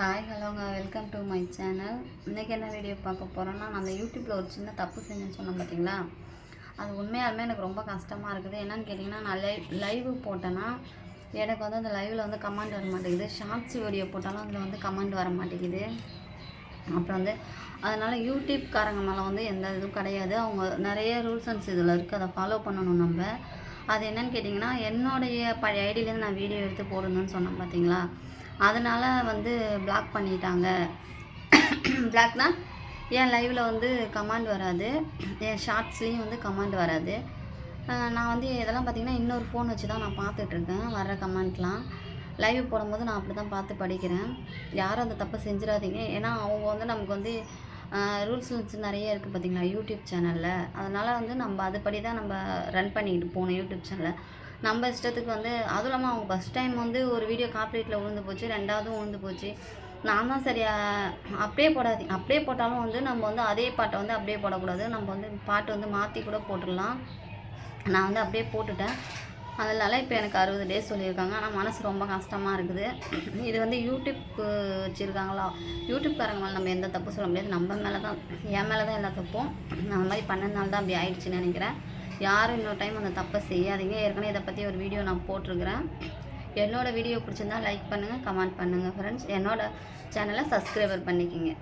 Hi ஹலோங்க welcome to my channel இன்றைக்கி என்ன வீடியோ பார்க்க போகிறோன்னா நான் அந்த யூடியூப்பில் ஒரு சின்ன தப்பு செஞ்சேன்னு சொன்னேன் பார்த்தீங்களா அது உண்மையாலுமே எனக்கு ரொம்ப கஷ்டமாக இருக்குது. என்னன்னு கேட்டிங்கன்னா நான் லைவ் லைவ் போட்டேன்னா எனக்கு வந்து அந்த லைவில் வந்து கமெண்ட் வர மாட்டேங்குது. ஷார்ட்ஸ் வீடியோ போட்டாலும் அதில் வந்து கமெண்ட் வர மாட்டேங்குது. அப்புறம் வந்து அதனால் யூடியூப்காரங்க மேலே வந்து எந்த இதுவும் கிடையாது. அவங்க நிறைய ரூல்ஸ் அண்ட்ஸ் இதில் இருக்குது அதை ஃபாலோ பண்ணணும் நம்ம. அது என்னன்னு கேட்டிங்கன்னா என்னுடைய பழைய ஐடியிலேருந்து நான் வீடியோ எடுத்து போடணும்னு சொன்னேன் பார்த்தீங்களா அதனால் வந்து பிளாக் பண்ணிட்டாங்க. பிளாக்னா என் லைவில் வந்து கமாண்ட் வராது. என் ஷார்ட்ஸ்லேயும் வந்து கமாண்ட் வராது. நான் வந்து இதெல்லாம் பார்த்திங்கன்னா இன்னொரு ஃபோன் வச்சு தான் நான் பார்த்துட்ருக்கேன் வர்ற கமெண்ட்லாம் லைவ் போடும்போது நான் அப்படி தான் பார்த்து படிக்கிறேன். யாரும் அந்த தப்பை செஞ்சிடாதீங்க. ஏன்னா அவங்க வந்து நமக்கு வந்து ரூல்ஸ் வந்து நிறைய இருக்குது பார்த்தீங்களா யூடியூப் சேனலில். அதனால் வந்து நம்ம அதுபடி தான் நம்ம ரன் பண்ணிக்கிட்டு போகணும் யூடியூப் சேனலில். நம்ம இஷ்டத்துக்கு வந்து அதுவும் இல்லாமல் அவங்க ஃபஸ்ட் டைம் வந்து ஒரு வீடியோ காப்பரேட்டில் விழுந்து போச்சு ரெண்டாவதும் விழுந்து போச்சு. நான் தான் சரியா அப்படியே போடாதீங்க அப்படியே போட்டாலும் வந்து நம்ம வந்து அதே பாட்டை வந்து அப்படியே போடக்கூடாது. நம்ம வந்து பாட்டு வந்து மாற்றி கூட போட்டுடலாம். நான் வந்து அப்படியே போட்டுட்டேன். அதனால இப்போ எனக்கு அறுபது டேஸ் சொல்லியிருக்காங்க. ஆனால் மனசு ரொம்ப கஷ்டமாக இருக்குது. இது வந்து யூடியூப் வச்சுருக்காங்களா? யூடியூப்காரங்க மேலே நம்ம எந்த தப்பு சொல்ல முடியாது. நம்ம மேலே தான் என் மேலே தான் எல்லா தப்பும். நான் அந்த மாதிரி பண்ணதுனால தான் அப்படி ஆயிடுச்சுன்னு நினைக்கிறேன். யாரும் இன்னொரு டைம் அந்த தப்பை செய்யாதீங்க. ஏற்கனவே இதை பற்றி ஒரு வீடியோ நான் போட்டிருக்கிறேன். என்னோடய வீடியோ பிடிச்சிருந்தா லைக் பண்ணுங்கள் கமெண்ட் பண்ணுங்கள் ஃப்ரெண்ட்ஸ் என்னோடய சேனலை சப்ஸ்கிரைபர் பண்ணிக்கிங்க.